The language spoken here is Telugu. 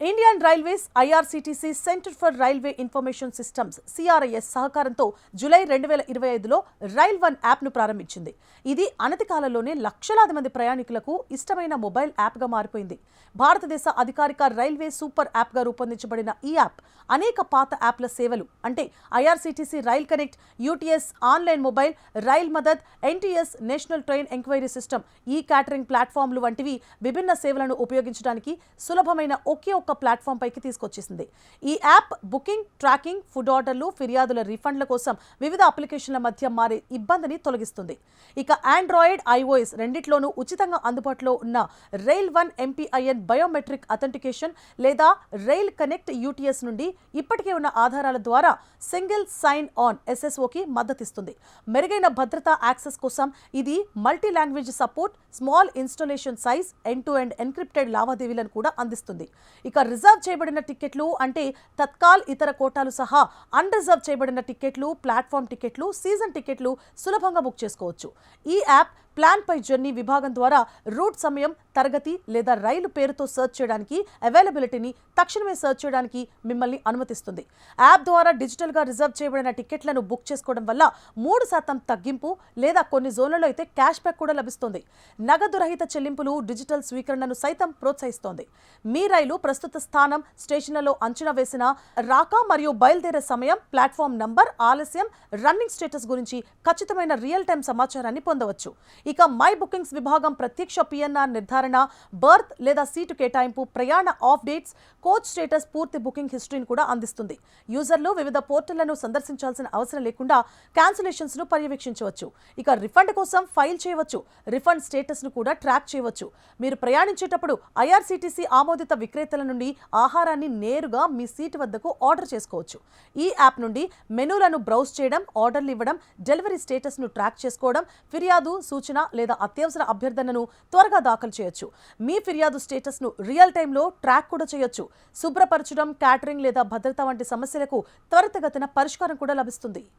Indian Railways IRCTC centre for railway information systems CRIS సహకారంతో జూలై రెండు వేల ఇరవై ఐదులో రైల్ వన్ యాప్ను ప్రారంభించింది. ఇది అనతి కాలంలోనే లక్షలాది మంది ప్రయాణికులకు ఇష్టమైన మొబైల్ యాప్గా మారిపోయింది. భారతదేశ అధికారిక రైల్వే సూపర్ యాప్గా రూపొందించబడిన ఈ యాప్ అనేక పాత యాప్ల సేవలు అంటే IRCTC rail connect UTS online mobile rail Madad NTS national train enquiry system E catering ప్లాట్ఫామ్లు వంటివి విభిన్న సేవలను ఉపయోగించడానికి సులభమైన ఒకే ఒక్క ప్లాట్ఫామ్ పైకి తీసుకొచ్చేసింది. ఈ యాప్ బుకింగ్ ట్రాకింగ్ ఫుడ్ ఆర్డర్లు ఫిర్యాదుల రిఫండ్ల కోసం వివిధ అప్లికేషన్ల మధ్య మారే ఇబ్బందిని తొలగిస్తుంది. ఇక ఆండ్రాయిడ్ ఐఓఎస్ రెండిట్లోనూ ఉచితంగా అందుబాటులో ఉన్న rail one MPIN biometric authentication లేదా రైల్ కనెక్ట్ యూటీఎస్ నుండి ఇప్పటికే ఉన్న ఆధారాల ద్వారా సింగిల్ సైన్ ఆన్ ఎస్ఎస్ఓకి మద్దతిస్తుంది. మెరుగైన భద్రతా యాక్సెస్ కోసం ఇది multi language support small installation size end to end encrypted లావాదేవీలను కూడా అందిస్తుంది. ఇక రిజర్వ్ చేయబడిన టికెట్లు అంటే తత్కాల్ ఇతర కోటాలు సహా అన్రిజర్వ్ చేయబడిన టికెట్లు ప్లాట్ఫామ్ టికెట్లు సీజన్ టికెట్లు సులభంగా బుక్ చేసుకోవచ్చు. ఈ యాప్ ప్లాన్ పై జర్నీ విభాగం ద్వారా రూట్ సమయం తరగతి లేదా రైలు పేరుతో సెర్చ్ చేయడానికి అవైలబిలిటీని తక్షణమే సెర్చ్ చేయడానికి మిమ్మల్ని అనుమతిస్తుంది. యాప్ ద్వారా డిజిటల్గా రిజర్వ్ చేయబడిన టికెట్లను బుక్ చేసుకోవడం వల్ల మూడు శాతం తగ్గింపు లేదా కొన్ని జోన్లలో అయితే క్యాష్ బ్యాక్ కూడా లభిస్తుంది. నగదు రహిత చెల్లింపులు డిజిటల్ స్వీకరణను సైతం ప్రోత్సహిస్తోంది. మీ రైలు ప్రస్తుత స్థానం స్టేషన్లలో అంచనా వేసిన రాక మరియు బయలుదేరే సమయం ప్లాట్ఫామ్ నంబర్ ఆలస్యం రన్నింగ్ స్టేటస్ గురించి ఖచ్చితమైన రియల్ టైం సమాచారాన్ని పొందవచ్చు. ఇక మై బుకింగ్స్ విభాగం ప్రత్యక్ష పిఎన్ఆర్ నిర్ధారణ బర్త్ లేదా సీటు కేటాయింపు ప్రయాణ ఆఫ్ డేట్స్ కోచ్ స్టేటస్ పూర్తి బుకింగ్ హిస్టరీని కూడా అందిస్తుంది. యూజర్లు వివిధ పోర్టళ్ళను సందర్శించాల్సిన అవసరం లేకుండా క్యాన్సిలేషన్స్ను పర్యవేక్షించవచ్చు. ఇక రిఫండ్ కోసం ఫైల్ చేయవచ్చు రిఫండ్ స్టేటస్ను కూడా ట్రాక్ చేయవచ్చు. మీరు ప్రయాణించేటప్పుడు ఐఆర్సీటీసీ ఆమోదిత విక్రేతల నుండి ఆహారాన్ని నేరుగా మీ సీటు వద్దకు ఆర్డర్ చేసుకోవచ్చు. ఈ యాప్ నుండి మెనూలను బ్రౌజ్ చేయడం ఆర్డర్లు ఇవ్వడం డెలివరీ స్టేటస్ను ట్రాక్ చేసుకోవడం ఫిర్యాదు సూచన లేదా అత్యవసర అభ్యర్థనను త్వరగా దాఖలు చేయొచ్చు. మీ ఫిర్యాదు స్టేటస్ను రియల్ టైంలో ట్రాక్ కూడా చేయొచ్చు. శుభ్రపరచడం క్యాటరింగ్ లేదా భద్రత వంటి సమస్యలకు త్వరితగతిన పరిష్కారం కూడా లభిస్తుంది.